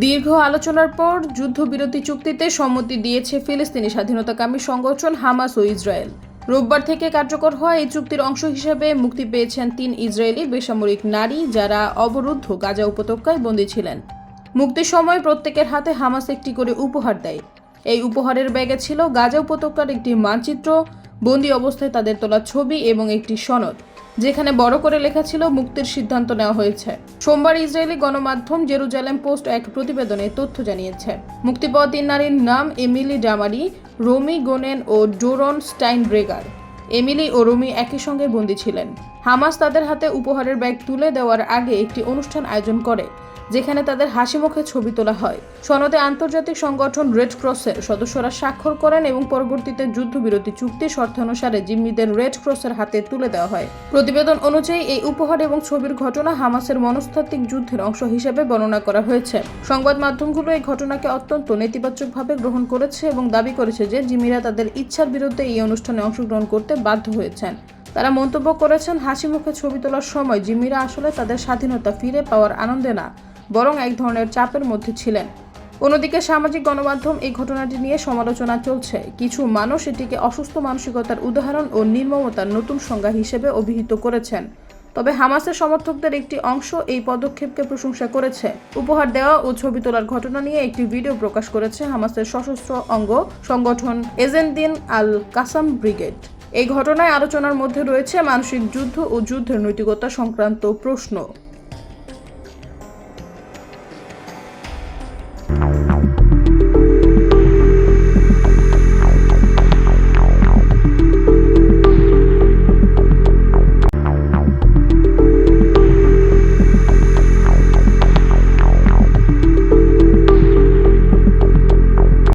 দীর্ঘ আলোচনার পর যুদ্ধবিরতি চুক্তিতে সম্মতি দিয়েছে ফিলিস্তিনি স্বাধীনতাকামী সংগঠন হামাস ও ইসরায়েল। রোববার থেকে কার্যকর হওয়া এই চুক্তির অংশ হিসেবে মুক্তি পেয়েছেন তিন ইসরায়েলি বেসামরিক নারী যারা অবরুদ্ধ গাজা উপত্যকায় বন্দী ছিলেন। মুক্তির সময় প্রত্যেকের হাতে হামাস একটি করে উপহার দেয়। এই উপহারের ব্যাগে ছিল গাজা উপত্যকার একটি মানচিত্র, বন্দি অবস্থায় তাদের তোলা ছবি এবং একটি সনদ। যেখানে বড় করে লেখা ছিল মুক্তির সিদ্ধান্ত নেওয়া হয়েছে। সোমবার ইসরায়েলি গণমাধ্যম জেরুজালেম পোস্ট এক প্রতিবেদনে তথ্য জানিয়েছে। মুক্তি পাওয়া তিন নারীর নাম এমিলি ডামারি রোমি গোনেন ও ডোরন স্টাইনব্রেগার। এমিলি ও রোমি একই সঙ্গে বন্দী ছিলেন। হামাস তাদের হাতে উপহারের ব্যাগ তুলে দেওয়ার আগে একটি অনুষ্ঠান আয়োজন করে। যেখানে তাদের হাসি মুখে ছবি তোলা হয়। সনদে আন্তর্জাতিক সংগঠন রেড ক্রসের সদস্যরা স্বাক্ষর করেন এবং পরবর্তীতে যুদ্ধবিরতি চুক্তি শর্তানুসারে জিম্মিদের রেড ক্রসের হাতে তুলে দেওয়া হয়। প্রতিবেদন অনুযায়ী, এই উপহার এবং ছবির ঘটনা হামাসের মনস্তাত্ত্বিক যুদ্ধের অংশ হিসেবে বর্ণনা করা হয়েছে। সংবাদ মাধ্যমগুলো এই ঘটনাকে অত্যন্ত নেতিবাচকভাবে গ্রহণ করেছে এবং দাবি করেছে যে জিম্মিরা তাদের ইচ্ছার বিরুদ্ধে এই অনুষ্ঠানে অংশগ্রহণ করতে বাধ্য হয়েছেন। তারা মন্তব্য করেছেন হাসি মুখে ছবি তোলার সময় জিম্মিরা আসলে তাদের স্বাধীনতা ফিরে পাওয়ার আনন্দে না। বরং এক ধরনের চাপের মধ্যে ছিলেন। অন্যদিকে সামাজিক গণমাধ্যম এই ঘটনাটি নিয়ে সমালোচনা চলছে। কিছু মানুষ এটিকে অসুস্থ মানসিকতার উদাহরণ ও নির্মমতার নতুন সংজ্ঞা হিসেবে অভিহিত করেছেন। তবে হামাসের সমর্থকদের একটি অংশ এই পদক্ষেপকে প্রশংসা করেছে। উপহার দেওয়া ও ছবি তোলার ঘটনা নিয়ে একটি ভিডিও প্রকাশ করেছে হামাসের সশস্ত্র অঙ্গ সংগঠন এজেন্দিন আল কাসাম ব্রিগেড। এই ঘটনায় আলোচনার মধ্যে রয়েছে মানসিক যুদ্ধ ও যুদ্ধের নৈতিকতা সংক্রান্ত প্রশ্ন।